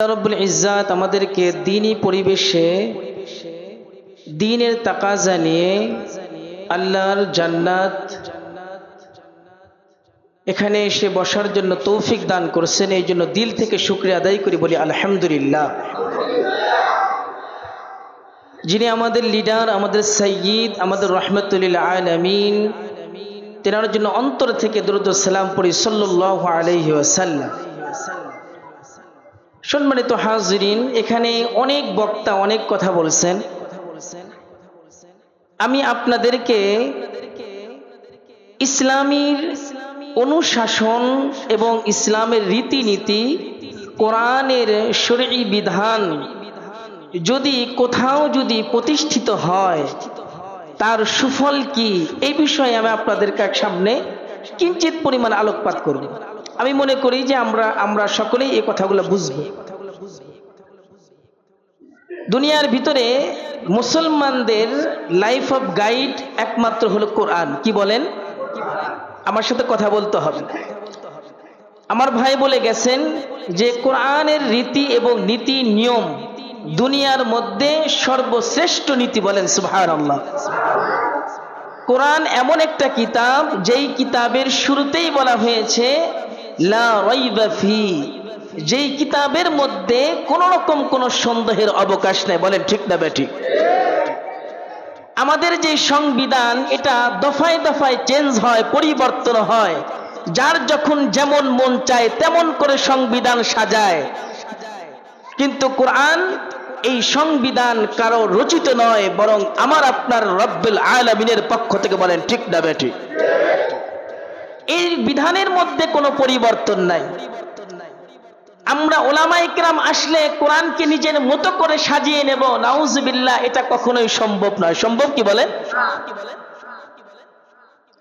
রব্বুল ইজ্জাত আমাদেরকে দিনই পরিবেশে, দিনের তাকাজা নিয়ে আল্লাহর জান্নাত এখানে এসে বসার জন্য তৌফিক দান করছেন। এই জন্য দিল থেকে শুক্রিয়া আদায় করি, বলি আলহামদুলিল্লাহ। যিনি আমাদের লিডার, আমাদের সঈদ আমাদের রহমতুল্লিল আলমিন, তেনার জন্য অন্তর থেকে দুরুদ সালাম পড়ি সাল্লাহ আলহি আসাল্লাম সম্মানিত হাজরিন, এখানে অনেক বক্তা অনেক কথা বলছেন। আমি আপনাদেরকে ইসলামীর অনুশাসন এবং ইসলামের রীতিনীতি, কোরআনের শরী বিধান যদি কোথাও যদি প্রতিষ্ঠিত হয়, তার সুফল কি? এই বিষয়ে আমি আপনাদের সামনে কিঞ্চিত পরিমাণ আলোকপাত করব। আমি মনে করি যে আমরা আমরা সকলেই এই কথাগুলো বুঝব। দুনিয়ার ভিতরে মুসলমানদের লাইফ অফ গাইড একমাত্র হলো কোরআন। কি বলেন? আমার সাথে কথা বলতে হবে। আমার ভাই বলে গেছেন যে কোরআনের রীতি এবং নীতি নিয়ম দুনিয়ার মধ্যে সর্বশ্রেষ্ঠ নীতি বলেন সুভার আল্লাহ কোরআন এমন একটা কিতাব, যেই কিতাবের শুরুতেই বলা হয়েছে, লা রাইবা ফি যেই কিতাবের মধ্যে কোন রকম কোন সন্দেহের অবকাশ নেই, বলেন ঠিক না ঠিক? আমাদের যে সংবিধান, এটা দফায় দফায় চেঞ্জ হয়, পরিবর্তন হয়। যার যখন যেমন মন চায়, তেমন করে সংবিধান সাজায়। কিন্তু কোরআন এই সংবিধান কারও রচিত নয়, বরং আমার আপনার রব্বুল আলমিনের পক্ষ থেকে বলেন, ঠিক না বেঠিক এই বিধানের মধ্যে কোনো পরিবর্তন নাই। আমরা ওলামা ইকরাম আসলে কোরআনকে নিজের মতো করে সাজিয়ে নেব, নাউজবিল্লাহ, এটা কখনোই সম্ভব নয়। সম্ভব কি বলে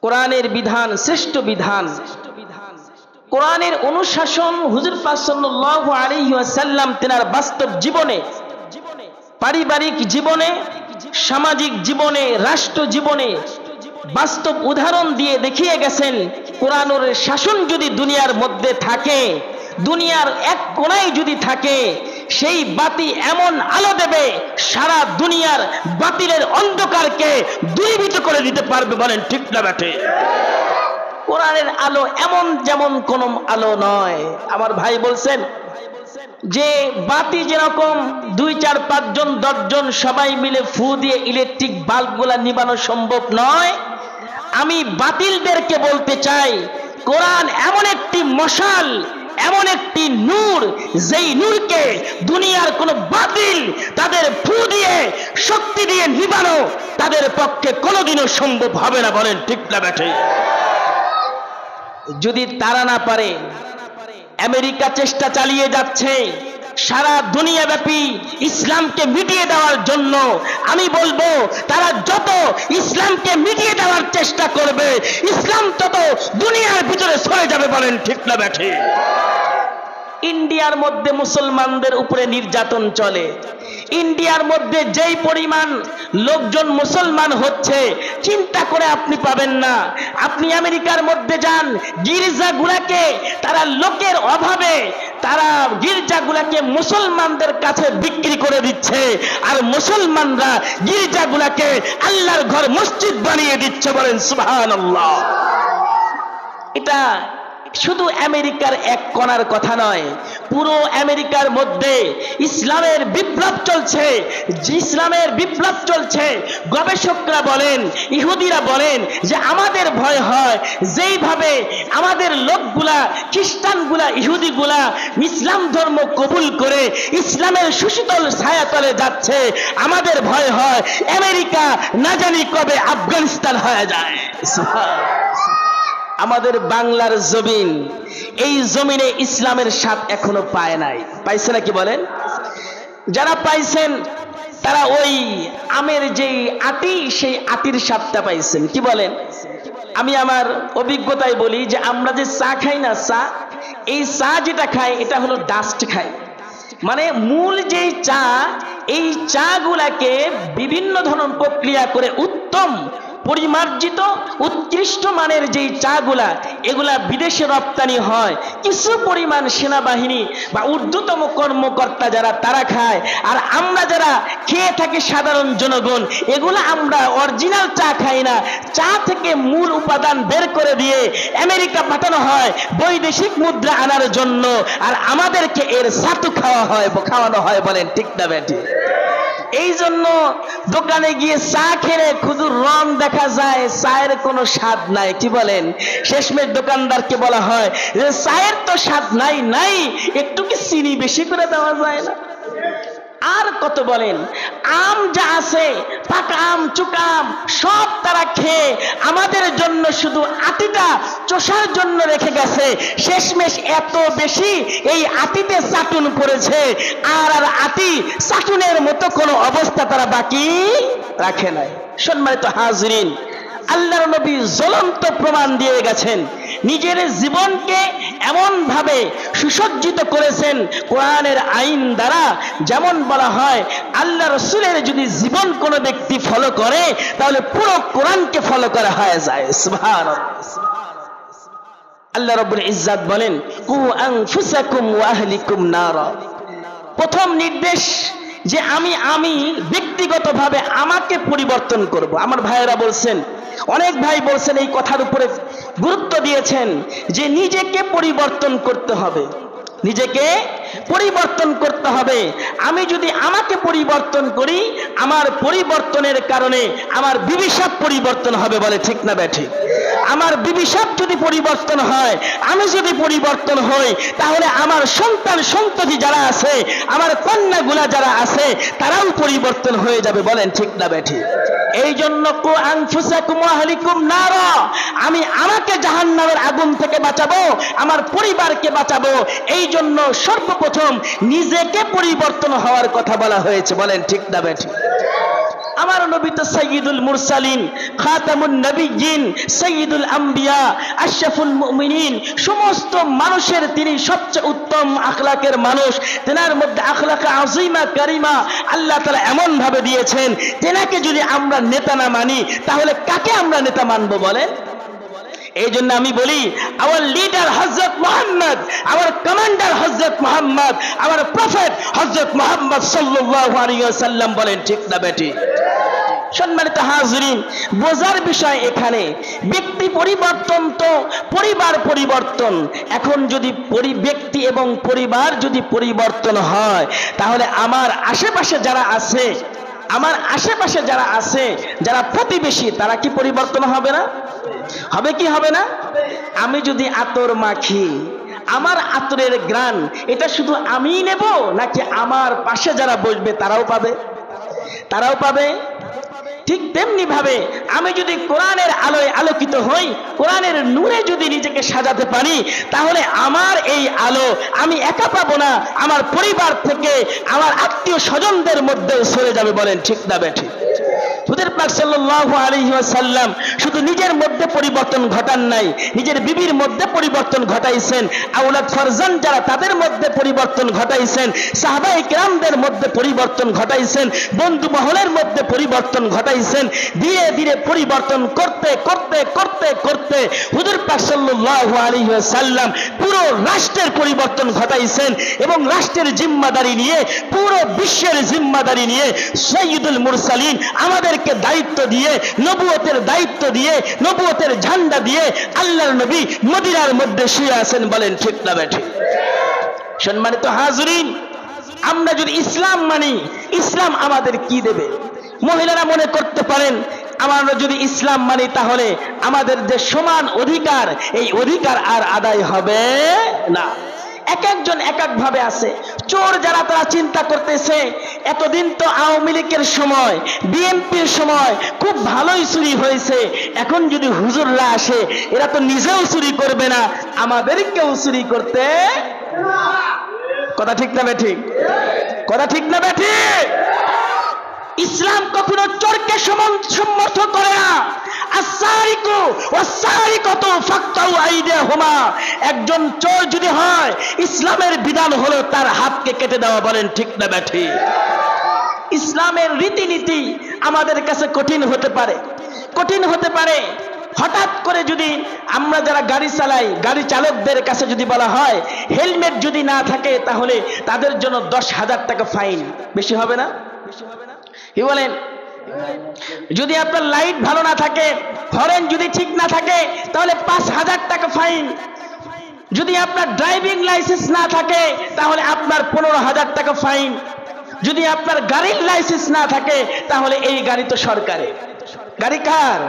কোরআনের বিধান, শ্রেষ্ঠ বিধান। কোরআনের অনুশাসন হুজুর আলিহাসাল্লাম তেনার বাস্তব জীবনে, পারিবারিক জীবনে, সামাজিক জীবনে, রাষ্ট্র জীবনে বাস্তব উদাহরণ দিয়ে দেখিয়ে গেছেন, কোরআনের শাসন যদি দুনিয়ার মধ্যে থাকে দুনিয়ার এক কোনায় যদি থাকে, সেই বাতি এমন আলো দেবে, সারা দুনিয়ার বাতিলের অন্ধকারকে দূরীভূত করে দিতে পারবে বলেন ঠিক না ব্যাটে কোরআনের আলো এমন যেমন কোন আলো নয়। আমার ভাই বলছেন, যে বাতি যেরকম দুই, চার পাঁচজন দশজন সবাই মিলে ফু দিয়ে ইলেকট্রিক বাল্বগুলা নিবানো সম্ভব নয়। আমি বাতিলদেরকে বলতে চাই, কোরআন এমন একটি মশাল এমন একটি নূর, যেই নূরকে দুনিয়ার কোন বাতিল তাদের ফু দিয়ে, শক্তি দিয়ে নিবানো তাদের পক্ষে কোনোদিনও সম্ভব হবে না বলেন ঠিক না ব্যাঠে। যদি তারা না পারে, আমেরিকা চেষ্টা চালিয়ে যাচ্ছে, সারা দুনিয়া ব্যাপী ইসলামকে মিটিয়ে দেওয়ার জন্য, আমি বলব তারা যত ইসলামকে মিটিয়ে দেওয়ার চেষ্টা করবে, ইসলাম তত দুনিয়ার ভিতরে সরে যাবে বলেন ঠিক না ব্যাঠে। ইন্ডিয়ার মধ্যে মুসলমানদের উপরে নির্যাতন চলে। ইন্ডিয়ার মধ্যে যেই পরিমাণ লোকজন মুসলমান হচ্ছে, চিন্তা করে আপনি পাবেন না। আপনি আমেরিকার মধ্যে যান, গির্জাগুলাকে তারা লোকের অভাবে তারা গির্জাগুলাকে মুসলমানদের কাছে বিক্রি করে দিচ্ছে, আর মুসলমানরা গির্জাগুলাকে আল্লাহর ঘর মসজিদ বানিয়ে দিচ্ছে বলেন সুবহান এটা শুধু আমেরিকার এক কণার কথা নয়, পুরো আমেরিকার মধ্যে ইসলামের বিপ্লব চলছে। ইসলামের বিপ্লব চলছে, গবেষকরা বলেন, ইহুদিরা বলেন যে আমাদের ভয় হয়, যেইভাবে আমাদের লোকগুলা, খ্রিস্টানগুলা, ইহুদিগুলা ইসলাম ধর্ম কবুল করে ইসলামের সুশীতল ছায়াতলে যাচ্ছে, আমাদের ভয় হয়, আমেরিকা না জানি কবে আফগানিস্তান হয়ে যায়। আমাদের বাংলার জমিন, এই জমিনে ইসলামের স্বাদ এখনও পায় নাই। পাইছে নাকি বলেন? যারা পাইছেন, তারা ওই আমের যেই আটি, সেই আটির স্বাদটা পাইছেন। কি বলেন? আমি আমার অভিজ্ঞতায় বলি যে আমরা যে চা খাই না, চা, এই চা যেটা খাই, এটা হলো ডাস্ট খাই। মানে মূল যেই চা, এই চা গুলাকে বিভিন্ন ধরনের প্রক্রিয়া করে উত্তম পরিমার্জিত, উৎকৃষ্ট মানের যেই চাগুলা, এগুলা বিদেশে রপ্তানি হয়। কিছু পরিমাণ সেনাবাহিনী বা ঊর্ধ্বতম কর্মকর্তা যারা, তারা খায়। আর আমরা যারা খেয়ে থাকি সাধারণ জনগণ, এগুলা আমরা অরিজিনাল চা খাই না। চা থেকে মূল উপাদান বের করে দিয়ে আমেরিকা পাঠানো হয়, বৈদেশিক মুদ্রা আনার জন্য। আর আমাদেরকে এর সাতু খাওয়া হয়, খাওয়ানো হয় বলেন, ঠিক না বেটি? এই জন্য দোকানে গিয়ে চা খেলে খুদুর রং দেখা যায়, চায়ের কোনো স্বাদ নাই। কি বলেন? শেষমেশ দোকানদারকে বলা হয় যে, চায়ের তো স্বাদ নাই নাই, একটু কি চিনি বেশি করে দেওয়া যায় না? আর কত বলেন, আম যা আছে, পাকা আম চুকাম সব তারা খেয়ে আমাদের জন্য শুধু আটিটা চষার জন্য রেখে গেছে। শেষমেশ এত বেশি এই আটিতে চাটুন পড়েছে। আর আর আতি চাটুনের মতো কোনো অবস্থা তারা বাকি রাখে নাই। সম্মানিত হাজরিন, আল্লাহর নবী জ্বলন্ত প্রমাণ দিয়ে গেছেন। নিজের জীবনকে এমন ভাবে সুসজ্জিত করেছেন কোরআনের আইন দ্বারা, যেমন বলা হয়, আল্লাহ রসুলের যদি জীবন কোনো ব্যক্তি ফলো করে, তাহলে পুরো কোরআনকে ফলো করা হয়ে যায়। আল্লাহ রব্বুল ইজ্জাত বলেন, কু আনফুসাকুম ওয়া আহলিকুম নারা। প্রথম নির্দেশ যে আমি আমি ব্যক্তিগতভাবে আমাকে পরিবর্তন করব। আমার ভাইয়েরা বলছেন, অনেক ভাই বলছেন এই কথার উপরে গুরুত্ব দিয়েছেন যে নিজেকে পরিবর্তন করতে হবে। নিজেকে পরিবর্তন করতে হবে। আমি যদি আমাকে পরিবর্তন করি, আমার পরিবর্তনের কারণে আমার বিবিসাব পরিবর্তন হবে বলে ঠিক না ব্যাঠি। আমার বিবিসাব যদি পরিবর্তন হয়, আমি যদি পরিবর্তন হই, তাহলে আমার সন্তান সন্ততি যারা আছে, আমার কন্যাগুলা যারা আছে, তারাও পরিবর্তন হয়ে যাবে বলেন ঠিক না ব্যাঠি। এই জন্য নারা। আমি আমাকে জাহান্নামের আগুন থেকে বাঁচাবো, আমার পরিবারকে বাঁচাবো এই জন্য সর্বপ্রথম নিজেকে পরিবর্তন হওয়ার কথা বলা হয়েছে। বলেন, ঠিক না ব্যাঠি আমার নবী তো সৈয়দুল মুরসালিন, খাতামুন নবীন সৈয়দুল আম্বিয়া, আশরাফুল মুমিনিন, সমস্ত মানুষের তিনি সবচেয়ে উত্তম আখলাকের মানুষ। তেনার মধ্যে আখলাকা আজিমা কারিমা আল্লাহ তালা এমন ভাবে দিয়েছেন, তেনাকে যদি আমরা নেতা না মানি, তাহলে কাকে আমরা নেতা মানবো বলেন? এই জন্য আমি বলি আমার লিডার হজরত মোহাম্মদ আমার কমান্ডার হজরত মোহাম্মদ আমার প্রফেট হজরত মোহাম্মদ ওয়াসাল্লাম বলেন, ঠিক না বেটি? সম্মানিত হাজরিন, বোঝার বিষয় এখানে, ব্যক্তি পরিবর্তন তো পরিবার পরিবর্তন। এখন যদি ব্যক্তি এবং পরিবার যদি পরিবর্তন হয়, তাহলে আমার আশেপাশে যারা আছে, আমার আশেপাশে যারা আছে, যারা প্রতিবেশী, তারা কি পরিবর্তন হবে না? হবে কি হবে না? আমি যদি আতর মাখি, আমার আতরের গ্রান এটা শুধু আমিই নেব নাকি আমার পাশে যারা বসবে তারাও পাবে? তারাও পাবে? ঠিক তেমনি ভাবে আমি যদি কোরআনের আলোয় আলোকিত হই, কোরআনের নূরে যদি নিজেকে সাজাতে পারি, তাহলে আমার এই আলো আমি একা পাবো না, আমার পরিবার থেকে আমার আত্মীয় স্বজনদের মধ্যেও সরে যাবে বলেন ঠিক না বেঠিক হুদের পাক সাল্লাল্লাহু আলাইহি ওয়াসাল্লাম শুধু নিজের মধ্যে পরিবর্তন ঘটান নাই, নিজের বিবির মধ্যে পরিবর্তন ঘটাইছেন আউলাদ ফরজান যারা তাদের মধ্যে পরিবর্তন ঘটাইছেন সাহাবায়ে কেরামদের মধ্যে পরিবর্তন ঘটাইছেন, বন্ধু মহলের মধ্যে পরিবর্তন ঘটাইছেন, ধীরে ধীরে পরিবর্তন করতে করতে করতে করতে হুজুর পাক সাল্লাল্লাহু আলাইহি ওয়াসাল্লাম পুরো রাষ্ট্রের পরিবর্তন ঘটাইছেন এবং রাষ্ট্রের জিম্মাদারি নিয়ে, পুরো বিশ্বের জিম্মাদারি নিয়ে সৈয়দুল মুরসালিন আমাদেরকে দায়িত্ব দিয়ে, নবুয়তের দায়িত্ব দিয়ে, নবুয়তের ঝান্ডা দিয়ে আল্লাহর নবী মদিনার মধ্যে শুয়ে আছেন বলেন ঠিক না বেঠিক সম্মানিত হাজরিন, আমরা যদি ইসলাম মানি, ইসলাম আমাদের কি দেবে? মহিলারা মনে করতে পারেন, আমরা যদি ইসলাম মানি তাহলে আমাদের যে সমান অধিকার, এই অধিকার আর আদায় হবে না। এক একজন এক এক ভাবে আছে। চোর যারা তারা চিন্তা করতেছে এতদিন তো আওয়ামী লীগের সময় বিএনপির সময় খুব ভালোই চুরি হয়েছে। এখন যদি হুজুররা আসে এরা তো নিজেও চুরি করবে না আমাদেরকেও চুরি করতে কথা ঠিক না ঠিক? কথা ঠিক না ঠিক? ইসলাম কখনো চোরকে সমর্থ করে না। একজন চোর যদি হয়, ইসলামের বিধান হলো তার হাতকে কেটে দেওয়া, বলেন ঠিক না ব্যাঠি? ইসলামের রীতিনীতি আমাদের কাছে কঠিন হতে পারে। কঠিন হতে পারে। হঠাৎ করে যদি আমরা যারা গাড়ি চালাই, গাড়ি চালকদের কাছে যদি বলা হয়, হেলমেট যদি না থাকে, তাহলে তাদের জন্য দশ হাজার টাকা ফাইন। বেশি হবে না? বেশি হবে না? কি বলেন? যদি আপনার লাইট ভালো না থাকে হরেন যদি ঠিক না থাকে, তাহলে পাঁচ হাজার টাকা ফাইন যদি আপনার ড্রাইভিং লাইসেন্স না থাকে, তাহলে আপনার পনেরো হাজার টাকা ফাইন যদি আপনার গাড়ির লাইসেন্স না থাকে, তাহলে এই গাড়ি তো সরকারের। গাড়ি কার?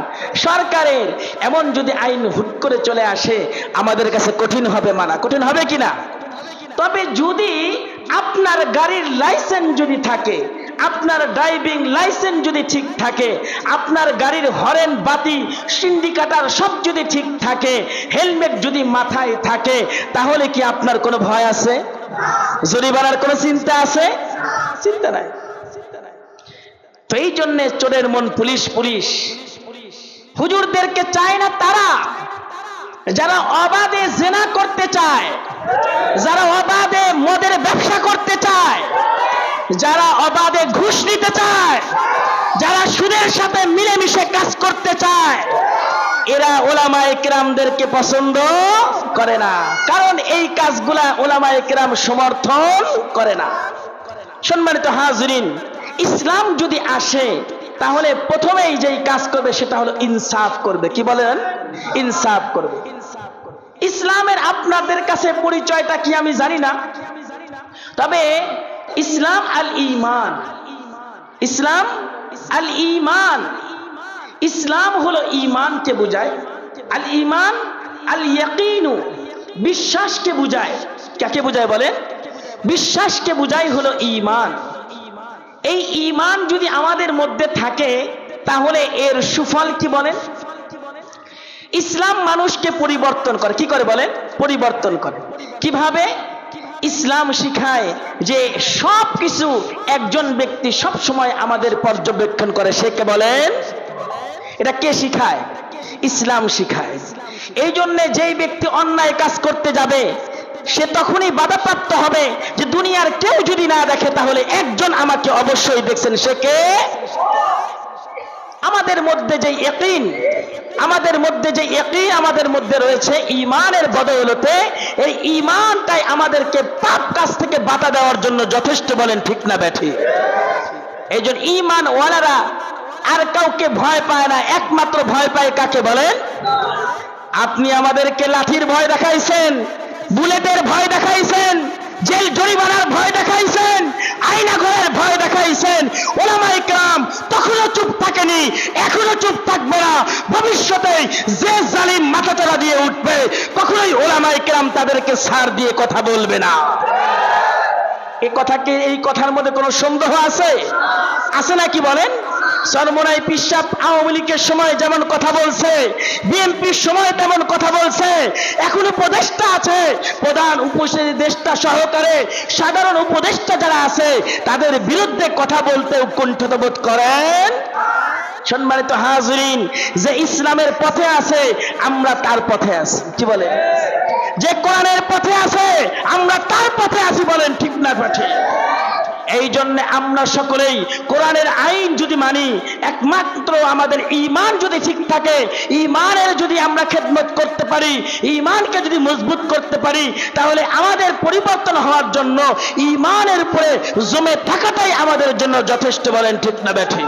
সরকারের। এমন যদি আইন হুট করে চলে আসে, আমাদের কাছে কঠিন হবে মানা। কঠিন হবে কিনা? তবে যদি আপনার গাড়ির লাইসেন্স যদি থাকে আপনার ড্রাইভিং লাইসেন্স যদি ঠিক থাকে, আপনার গাড়ির হরেন বাতি সিন্ডিকাটার সব যদি ঠিক থাকে, হেলমেট যদি মাথায় থাকে, তাহলে কি আপনার কোনো ভয় আছে? জরিমানার কোনো চিন্তা আছে? চিন্তা নাই। তো এই জন্যে চোরের মন পুলিশ পুলিশ। হুজুরদেরকে চায় না তারা। যারা অবাধে জেনা করতে চায়, যারা অবাধে মদের ব্যবসা করতে চায় যারা অবাধে ঘুষ নিতে চায়, যারা সুদের সাথে মিলেমিশে কাজ করতে চায়, এরা ওলামায়ে কিরামদেরকে পছন্দ করে না। কারণ এই কাজগুলা ওলামায়ে কিরাম সমর্থন করে না। সম্মানিত হাজরিন, ইসলাম যদি আসে, তাহলে প্রথমেই যেই কাজ করবে সেটা হলো ইনসাফ করবে। কি বলেন? ইনসাফ করবে। ইসলামের আপনাদের কাছে পরিচয়টা কি আমি জানি না। তবে ইসলাম আল ইমান। ইসলাম আল ইমান। ইসলাম হলো ইমানকে বোঝায়। আল ইমান আল ইয়াকিনু, বিশ্বাসকে বুঝায়। কাকে বুঝায় বলেন? বিশ্বাসকে বুঝাই হলো ইমান এই ইমান যদি আমাদের মধ্যে থাকে, তাহলে এর সুফল কি বলেন? ইসলাম মানুষকে পরিবর্তন করে। কি করে বলেন? পরিবর্তন করে। কীভাবে? ইসলাম শিখায় যে সব কিছু একজন ব্যক্তি সব সময় আমাদের পর্যবেক্ষণ করে, সে কে বলেন? এটা কে শিখায়? ইসলাম শিখায়। এই জন্যে যেই ব্যক্তি অন্যায় কাজ করতে যাবে, সে তখনই বাধাপ্রাপ্ত হবে যে দুনিয়ার কেউ যদি না দেখে, তাহলে একজন আমাকে অবশ্যই দেখছেন, সে কে? আমাদের মধ্যে যে ইকিন আমাদের মধ্যে যে একই, আমাদের মধ্যে রয়েছে ইমানের বদৌলতে। এই ইমানটাই আমাদেরকে পাপ কাজ থেকে বাধা দেওয়ার জন্য যথেষ্ট বলেন ঠিক না ব্যাঠি? এই জন্য ইমান ওয়ালারা আর কাউকে ভয় পায় না, একমাত্র ভয় পায় কাকে বলেন? আপনি আমাদেরকে লাঠির ভয় দেখাইছেন, বুলেটের ভয় দেখাইছেন জেল জরিমানার ভয় দেখাইছেন, আইনা ঘরের ভয় দেখাইছেন, ওলামাই কাম তখনও চুপ থাকেনি এখনও চুপ থাকবে না। ভবিষ্যতে যে জালিম মাথাচাড়া দিয়ে উঠবে, কখনোই ওলামাই কেরাম তাদেরকে সার দিয়ে কথা বলবে না। এই কথাকে এই কথার মধ্যে কোনো সন্দেহ আছে? আছে নাকি বলেন? সরমনাই পিসাব আওয়ামী লীগের সময় যেমন কথা বলছে, বিএনপির সময় তেমন কথা বলছে। এখন উপদেষ্টা আছে, প্রধান উপদেষ্টা সহকারে সাধারণ উপদেষ্টা যারা আছে, তাদের বিরুদ্ধে কথা বলতে উৎকণ্ঠিত বোধ করেন। সম্মানিত হাজরিন, যে ইসলামের পথে আছে, আমরা তার পথে আছি। কি বলেন? যে কোরআনের পথে আছে, আমরা তার পথে আছি বলেন, ঠিক না পথে এই জন্য আমরা সকলেই কোরআনের আইন যদি মানি, একমাত্র আমাদের ইমান যদি ঠিক থাকে ইমানের যদি আমরা খেদমত করতে পারি ইমানকে যদি মজবুত করতে পারি, তাহলে আমাদের পরিবর্তন হওয়ার জন্য ইমানের উপরে জমে থাকাটাই আমাদের জন্য যথেষ্ট বলেন ঠিক না ব্যাঠি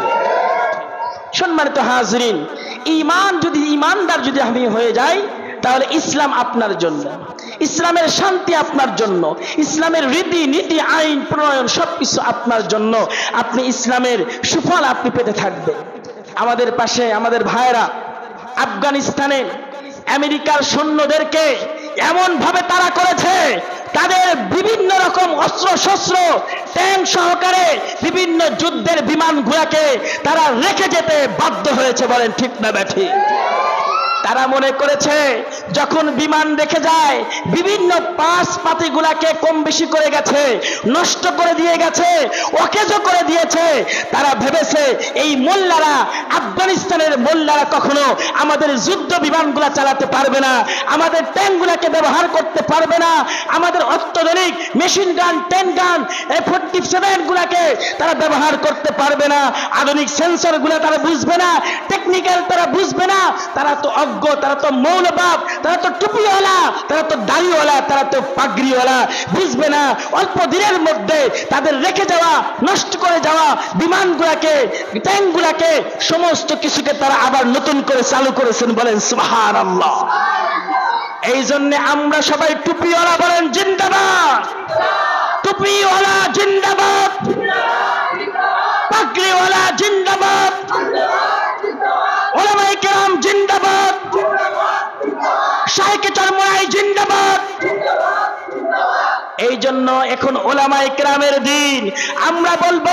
সম্মানিত হাজরিন ইমান যদি ইমানদার যদি আমি হয়ে যাই, তাহলে ইসলাম আপনার জন্য। ইসলামের শান্তি আপনার জন্য, ইসলামের রীতি, নীতি, আইন, প্রণয়ন সবকিছু আপনার জন্য। আপনি ইসলামের সুফল আপনি পেতে থাকবেন। আমাদের পাশে আমাদের ভাইরা আফগানিস্তানে আমেরিকার সৈন্যদেরকে এমন ভাবে তারা করেছে, তাদের বিভিন্ন রকম অস্ত্র শস্ত্র ট্যাঙ্ক সহকারে বিভিন্ন যুদ্ধের বিমান বিমানগুলাকে তারা রেখে যেতে বাধ্য হয়েছে বলেন ঠিক না ব্যাঠি তারা মনে করেছে, যখন বিমান রেখে যায়, বিভিন্ন পাশ পাতিগুলাকে কম বেশি করে গেছে, নষ্ট করে দিয়ে গেছে অকেজো করে দিয়েছে, তারা ভেবেছে এই মোল্লারা আফগানিস্তানের মোল্লারা কখনো আমাদের যুদ্ধ বিমানগুলা চালাতে পারবে না, আমাদের ট্যাঙ্কগুলাকে ব্যবহার করতে পারবে না, আমাদের অত্যাধুনিক মেশিন গান টেন গান ফোর্টি ইনস্ট্রুমেন্ট গুলাকে তারা ব্যবহার করতে পারবে না, আধুনিক সেন্সরগুলা তারা বুঝবে না, টেকনিক্যাল তারা বুঝবে না, তারা তো অজ্ঞ তারা তো মৌলবাদ, তারা তো টুপিওয়ালা, তারা তো দাড়িওয়ালা, তারা তো পাগড়িওয়ালা, বুঝবে না, অল্প দিনের মধ্যে তাদের রেখে যাওয়া, নষ্ট করে যাওয়া বিমানগুলাকে, ট্যাঙ্কগুলাকে, সমস্ত কিছুকে তারা আবার নতুন করে চালু করেছেন বলেন সুহার আল্লাহ এই জন্য আমরা সবাই টুপিওয়ালা বলেন জিন্দাবাদ। টুপিওয়ালা জিন্দাবাদ। পাগড়িওয়ালা জিন্দাবাদ। ওলামাই কেরাম জিন্দাবাদ। জিন্দাবাদ। এই জন্য এখন ওলামাই কেরামের দিন। আমরা বলব,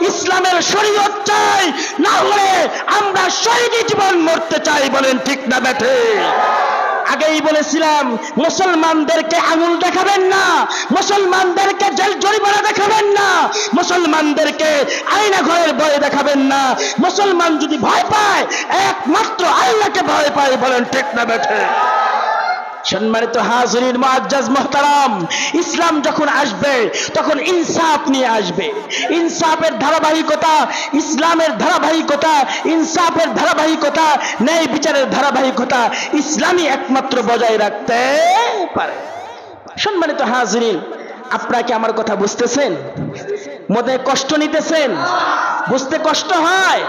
ইসলামের শরীয়ত চাই, না হলে আমরা শহীদ জীবন মরতে চাই বলেন ঠিক না বেঠে আগেই বলেছিলাম, মুসলমানদেরকে আঙুল দেখাবেন না, মুসলমানদেরকে জেল জরিমানা দেখাবেন না, মুসলমানদেরকে আয়না ঘরের ভয় দেখাবেন না। মুসলমান যদি ভয় পায়, একমাত্র আল্লাহকে ভয় পায় বলেন ঠিক না বেঠে। সম্মানিত হাজরিন, মুআজ্জাজ, মুহতারাম, ইসলাম যখন আসবে, তখন ইনসাফ নিয়ে আসবে। ইনসাফের ধারাবাহিকতা, ইসলামের ধারাবাহিকতা, ইনসাফের ধারাবাহিকতা, ন্যায় বিচারের ধারাবাহিকতা ইসলামই একমাত্র বজায় রাখতে পারে। সম্মানিত হাজরিন, আপনারা কি আমার কথা বুঝতেছেন? মধ্যে কষ্ট নিতেছেন? বুঝতে কষ্ট হয়?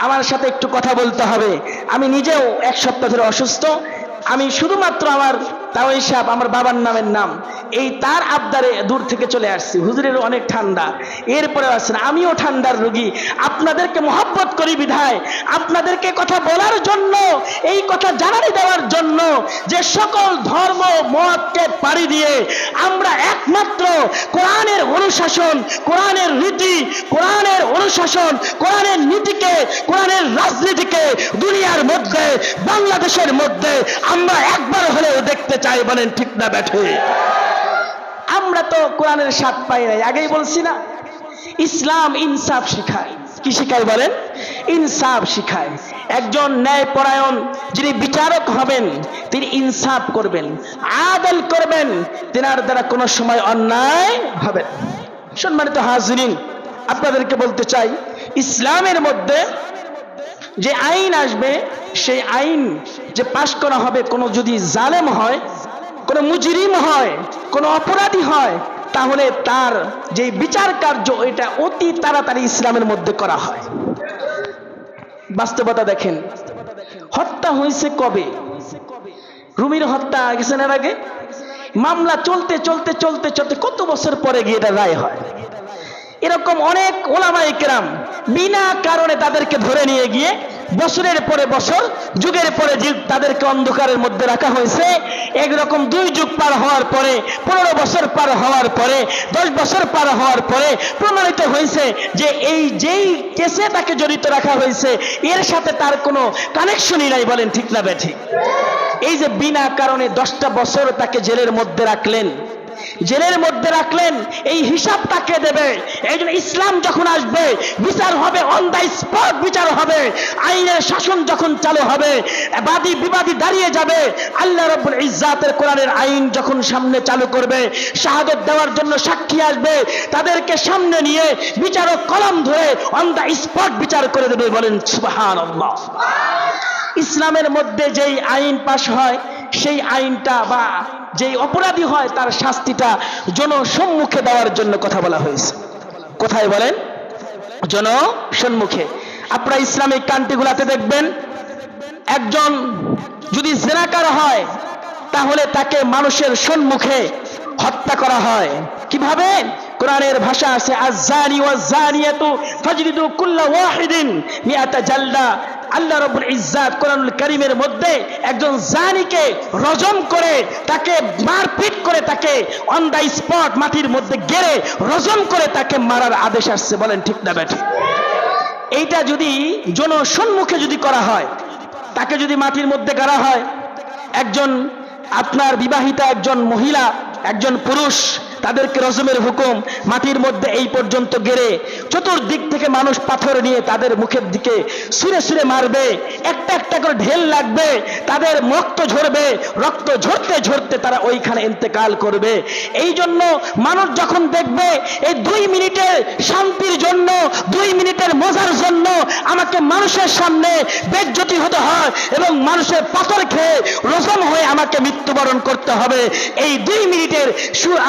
আমার সাথে একটু কথা বলতে হবে। আমি নিজেও এক সপ্তাহ ধরে অসুস্থ। আমি শুধুমাত্র আমার তাওয়াই সাহেব, আমার বাবার নামের নাম। এই তার আবদারে দূর থেকে চলে আসছি। হুজুরের অনেক ঠান্ডা। এরপরে আসছেন আমিও ঠান্ডার রোগী। আপনাদেরকে মহব্বত করি বিধায়। আপনাদেরকে কথা বলার জন্য, এই কথা জানানি দেওয়ার জন্য যে সকল ধর্ম, মতকে পাড়ি দিয়ে আমরা একমাত্র কোরআনের অনুশাসন, কোরআনের রীতি কোরআনের অনুশাসন, কোরআনের নীতিকে, কোরআনের রাজনীতিকে দুনিয়ার মধ্যে, বাংলাদেশের মধ্যে আমরা একবার হলেও দেখতে চাই বলেন ঠিক না ব্যাঠে। আমরা তো কোরআনের স্বাদ পাই নাই, আগেই বলছি না। ইসলাম ইনসাফ শিখায়। কি শিখায় বলেন? ইনসাফ শিখায়। একজন ন্যায়পরায়ণ যিনি বিচারক হবেন, তিনি ইনসাফ করবেন, আদল করবেন, তেনার দ্বারা কোনো সময় অন্যায় হবে। সম্মানিত হাজরিন, আপনাদেরকে বলতে চাই, ইসলামের মধ্যে যে আইন আসবে, সেই আইন যে পাশ করা হবে, কোনো যদি জালেম হয়, কোনো মুজরিম হয়, কোনো অপরাধী হয়, তাহলে তার যে বিচার কার্য এটা অতি তাড়াতাড়ি ইসলামের মধ্যে করা হয়। বাস্তবতা দেখেন, হত্যা হয়েছে কবে? রুমির হত্যা গেছেন এর আগে? মামলা চলতে চলতে চলতে চলতে কত বছর পরে গিয়ে এটা রায় হয়? এরকম অনেক ওলামাই কেরাম বিনা কারণে তাদেরকে ধরে নিয়ে গিয়ে বছরের পরে বছর, যুগের পরে যুগ তাদেরকে অন্ধকারের মধ্যে রাখা হয়েছে। একরকম দুই যুগ পার হওয়ার পরে, পনেরো বছর পার হওয়ার পরে, দশ বছর পার হওয়ার পরে প্রমাণিত হয়েছে যে এই যেই কেসে তাকে জড়িত রাখা হয়েছে, এর সাথে তার কোনো কানেকশনই নাই বলেন ঠিক না ব্যাঠিক এই যে বিনা কারণে দশটা বছর তাকে জেলের মধ্যে রাখলেন জেলের মধ্যে রাখলেন, এই হিসাব তাকে দেবে? এই জন্য ইসলাম যখন আসবে, বিচার হবে অন দ্য স্পট বিচার হবে, আইনের শাসন যখন চালু হবে বাদী বিবাদী দাঁড়িয়ে যাবে, আল্লাহ রব্বুল ইজ্জাতের কোরআনের আইন যখন সামনে চালু করবে, শাহাদত দেওয়ার জন্য সাক্ষী আসবে, তাদেরকে সামনে নিয়ে বিচারক কলম ধরে অন দ্য স্পট বিচার করে দেবে, বলেন সুবহানাল্লাহ। ইসলামের মধ্যে যেই আইন পাশ হয়, সেই আইনটা বা যেই অপরাধী হয় তার শাস্তিটা জনসম্মুখে দেওয়ার জন্য কথা বলা হয়েছে। কোথায় বলেন? জনসম্মুখে। আপনারা ইসলামিক কান্ট্রিগুলাতে দেখবেন, একজন যদি জেনাকার হয়, তাহলে তাকে মানুষের সম্মুখে হত্যা করা হয়। কীভাবে? কোরআনের ভাষা আছে আজানি ওয়াজানিয়াতু ফাজরিদু কুল্লা ওয়াহিদিন মিয়াতা জালদা। আল্লাহ রব্বুল ইজ্জাত কোরআনুল কারীমের মধ্যে একজন জানিকে রজম করে, তাকে মারপিট করে, তাকে অন দ্য স্পট মাটির মধ্যে গেড়ে রজম করে, তাকে মারার আদেশ আসছে। বলেন ঠিক না ব্যাঠিক এইটা যদি জনসম্মুখে যদি করা হয়, তাকে যদি মাটির মধ্যে গাড়া হয়, একজন আপনার বিবাহিতা, একজন মহিলা একজন পুরুষ তাদেরকে রজমের হুকুম মাটির মধ্যে এই পর্যন্ত গেড়ে চতুর্দিক থেকে মানুষ পাথর নিয়ে তাদের মুখের দিকে সুরে সুরে মারবে, একটা একটা করে ঢেল লাগবে, তাদের রক্ত ঝরবে, রক্ত ঝরতে ঝরতে তারা ওইখানে ইন্তেকাল করবে। এই জন্য মানুষ যখন দেখবে এই দুই মিনিটের শান্তির জন্য, দুই মিনিটের মজার জন্য আমাকে মানুষের সামনে বেজ্জতি হতে হয় এবং মানুষের পাথর খেয়ে রসম হয়ে আমাকে মৃত্যুবরণ করতে হবে। এই দুই মিনিটের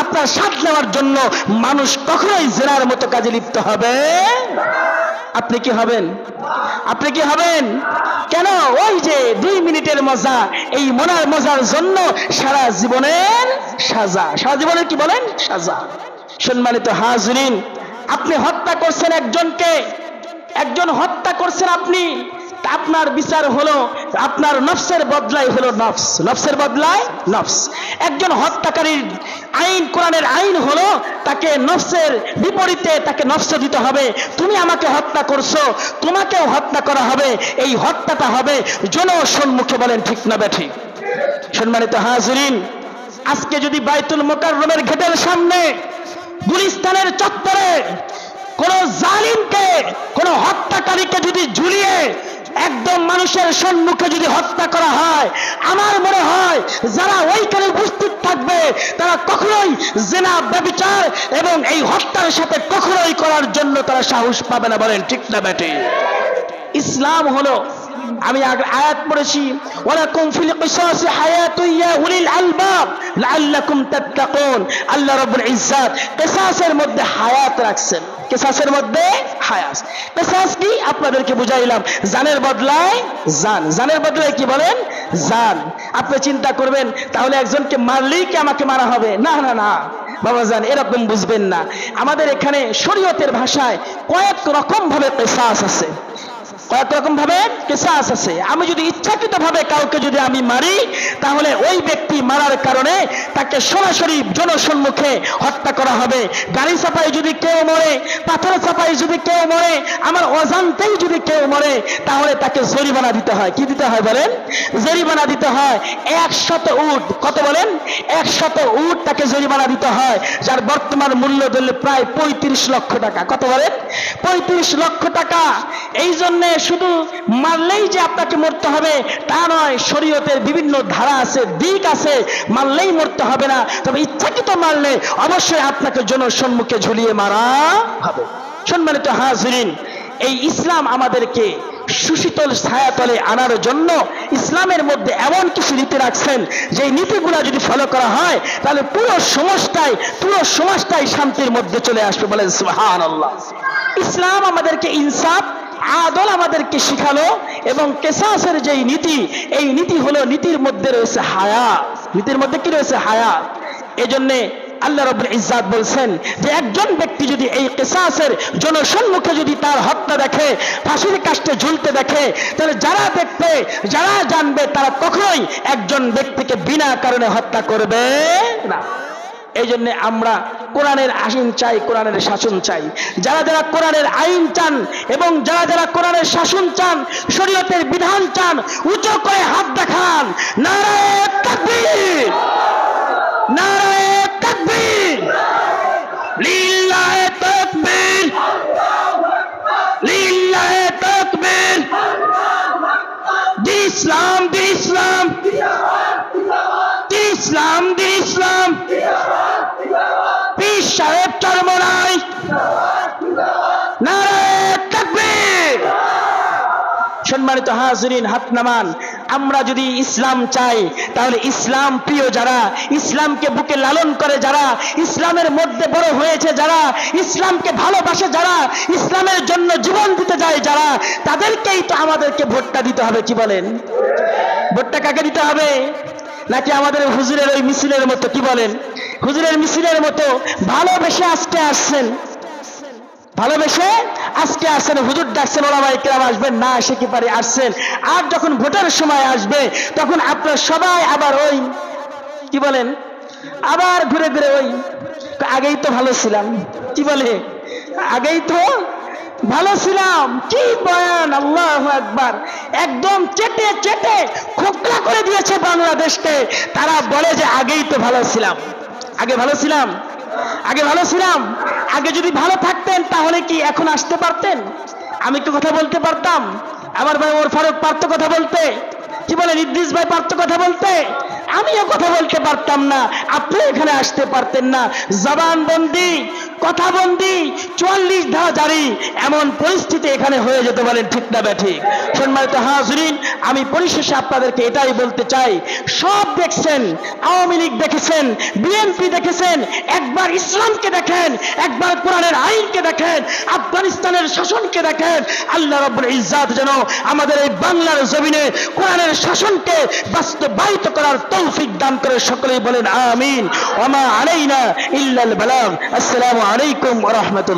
আপনার স্বাদ নেওয়ার জন্য মানুষ কখনোই জেনার মতো কাজে লিপ্ত হবে? আপনি কি হবেন? আপনি কি হবেন? কেন? ওই যে দুই মিনিটের মজা, এই মনার মজার জন্য সারা জীবনের সাজা। সারা জীবনের কি বলেন? সাজা। সম্মানিত হাজরিন, আপনি হত্যা করছেন একজনকে। একজন হত্যা করছেন আপনি। আপনার বিচার হলো, আপনার নফসের বদলাই হলো নফস। নফসের বদলায় নফস। একজন হত্যাকারীর আইন, কোরআনের আইন হলো, তাকে নফসের বিপরীতে তাকে নফস দিতে হবে। তুমি আমাকে হত্যা করছ, তোমাকেও হত্যা করা হবে। এই হত্যাটা হবে জনসম্মুখে বলেন ঠিক না ব্যাঠিক সম্মানিত হাজরিন, আজকে যদি বাইতুল মোকাররমের ঘেটের সামনে গুলিস্তানের চত্বরে কোন জালিমকে, কোন হত্যাকারীকে যদি ঝুলিয়ে একদম মানুষের সম্মুখে যদি হত্যা করা হয়, আমার মনে হয় যারা ওইখানে উপস্থিত থাকবে, তারা কখনোই জেনা, ব্যবচার এবং এই হত্যার সাথে কখনোই করার জন্য তারা সাহস পাবে না বলেন, ঠিক না ব্যাটে ইসলাম হলো আমি আয়াত পড়েছি। ওয়ালাকুম ফিল কিসাসি হায়াতুন ইয়া উলিল আলবাব, লাআল্লাকুম তাত্তাকুন। আল্লাহ রাব্বুল ইজ্জাত কিসাসের মধ্যে হায়াত রাখছেন। কিসাসের মধ্যে হায়াত। কিসাস কি? আপনাদেরকে বুঝাইলাম, জানের বদলায় জান। জানের বদলায় কি বলেন? জান। আপনি চিন্তা করবেন, তাহলে একজনকে মারলেই কি আমাকে মারা হবে? না না না। বাবা জান, এরকম বুঝবেন না। আমাদের এখানে শরীয়তের ভাষায় কয়েক রকম ভাবে পেশাস আছে। কয়েক রকম ভাবে কেসাস আছে। আমি যদি ইচ্ছাকৃত ভাবে কাউকে যদি আমি মারি, তাহলে ওই ব্যক্তি মারার কারণে তাকে সরাসরি জনসম্মুখে হত্যা করা হবে। গাড়ি চাপাই যদি কেউ মরে, পাথর চাপাই যদি কেউ মরে, আমার অজান্তেই যদি কেউ মরে, তাহলে তাকে জরিমানা দিতে হয়। কি দিতে হয় বলেন? জরিমানা দিতে হয়। একশত উট। কত বলেন? একশত উট তাকে জরিমানা দিতে হয়, যার বর্তমান মূল্য ধরলে প্রায় পঁয়ত্রিশ লক্ষ টাকা। কত বলেন? পঁয়ত্রিশ লক্ষ টাকা। এই জন্যে শুধু মারলেই যে আপনাকে মরতে হবে, তা নয়, শরীয়তের বিভিন্ন ধারা আছে, দিক আছে, মারলেই মরতে হবে না। তবে ইচ্ছাকৃত মারলে অবশ্যই আপনাকে জনসম্মুখে ঝুলিয়ে মারা হবে। সম্মানিত হাজরিন, এই ইসলাম আমাদেরকে সুশীতল ছায়াতলে আনার জন্য ইসলামের মধ্যে এমন কিছু নীতি রাখছেন যে নীতিগুলো যদি ফলো করা হয়, তাহলে পুরো সমাজটাই পুরো সমাজটাই শান্তির মধ্যে চলে আসবে বলেন সুহান ইসলাম আমাদেরকে ইনসাফ আদল আমাদেরকে শিখালো এবং কেসাসের যেই নীতি, এই নীতি হলো নীতির মধ্যে রয়েছে হায়া। নীতির মধ্যে কি রয়েছে হায়া? এজন্যে আল্লাহ রব্বুল ইজ্জাত বলছেন যে একজন ব্যক্তি যদি এই কেসাসের জনসম্মুখে যদি তার হত্যা দেখে, ফাঁসির কাষ্টে ঝুলতে দেখে, তাহলে যারা দেখবে, যারা জানবে, তারা কখনোই একজন ব্যক্তিকে বিনা কারণে হত্যা করবে না। এই জন্যে আমরা কোরআনের আইন চাই, কোরআনের শাসন চাই। যারা যারা কোরআনের আইন চান এবং যারা যারা কোরআনের শাসন চান, শরীয়তের বিধান চান, উঁচু করে হাত দেখান। নারায়ণ তাকবীর! নারায়ণ তাকবীর! লিল্লাহে তাকবীর! লিল্লাহে তাকবীর! দি ইসলাম দি ইসলাম! দি ইসলাম দি ইসলাম! সাহেব সম্মানিত হাজরিন হাত নামান আমরা যদি ইসলাম চাই, তাহলে ইসলাম প্রিয় যারা, ইসলামকে বুকে লালন করে যারা, ইসলামের মধ্যে বড় হয়েছে যারা, ইসলামকে ভালোবাসে যারা, ইসলামের জন্য জীবন দিতে যায় যারা, তাদেরকেই তো আমাদেরকে ভোটটা দিতে হবে, কি বলেন? ভোটটা কাকে দিতে হবে? নাকি আমাদের হুজুরের ওই মিছিলের মতো, কি বলেন? হুজুরের মিছিলের মতো ভালোবেসে আজকে আসছেন। ভালোবেসে আজকে আসছেন। হুজুর ডাকছেন ওলামাই কেরাম আসবেন, না এসে কি পারে আসছেন। আর যখন ভোটের সময় আসবে, তখন আপনার সবাই আবার ওই, কি বলেন? আবার ঘুরে ঘুরে ওই, আগেই তো ভালো ছিলাম। কি বলে? আগেই তো ভালো ছিলাম। কি বয়ান, আল্লাহ একবার একদম চেটে চেটে খোকলা করে দিয়েছে বাংলাদেশকে। তারা বলে যে আগেই তো ভালো ছিলাম। আগে ভালো ছিলাম? আগে ভালো ছিলাম? আগে যদি ভালো থাকতেন, তাহলে কি এখন আসতে পারতেন? আমি একটু কথা বলতে পারতাম? আমার ভাই ওর ফারুক পারত কথা বলতে? কি বলে নির্দিশ ভাই পারত কথা বলতে? আমিও কথা বলতে পারতাম না। আপনি এখানে আসতে পারতেন না। জবান বন্দি, কথা বন্দি, চুয়াল্লিশ ধারা জারি, এমন পরিস্থিতি এখানে হয়ে যেতে পারেন ঠিক না ব্যাঠিক সম্মানিত হাজরিন, আমি পরিশেষে আপনাদেরকে এটাই বলতে চাই। সব দেখছেন, আওয়ামী লীগ দেখেছেন, বিএনপি দেখেছেন, একবার ইসলামকে দেখেন, একবার কোরআনের আইনকে দেখেন, আফগানিস্তানের শাসনকে দেখেন, আল্লাহ রব্বুল ইজ্জাত যেন আমাদের এই বাংলার জমিনে কোরআনের শাসনকে বাস্তবায়িত করার তৌফিক দান করে সকলেই বলেন আমিন। ওমা আলাইনা ইল্লাল বালাগ। আসসালামু আলাইকুম রাহমাতুল্লাহ।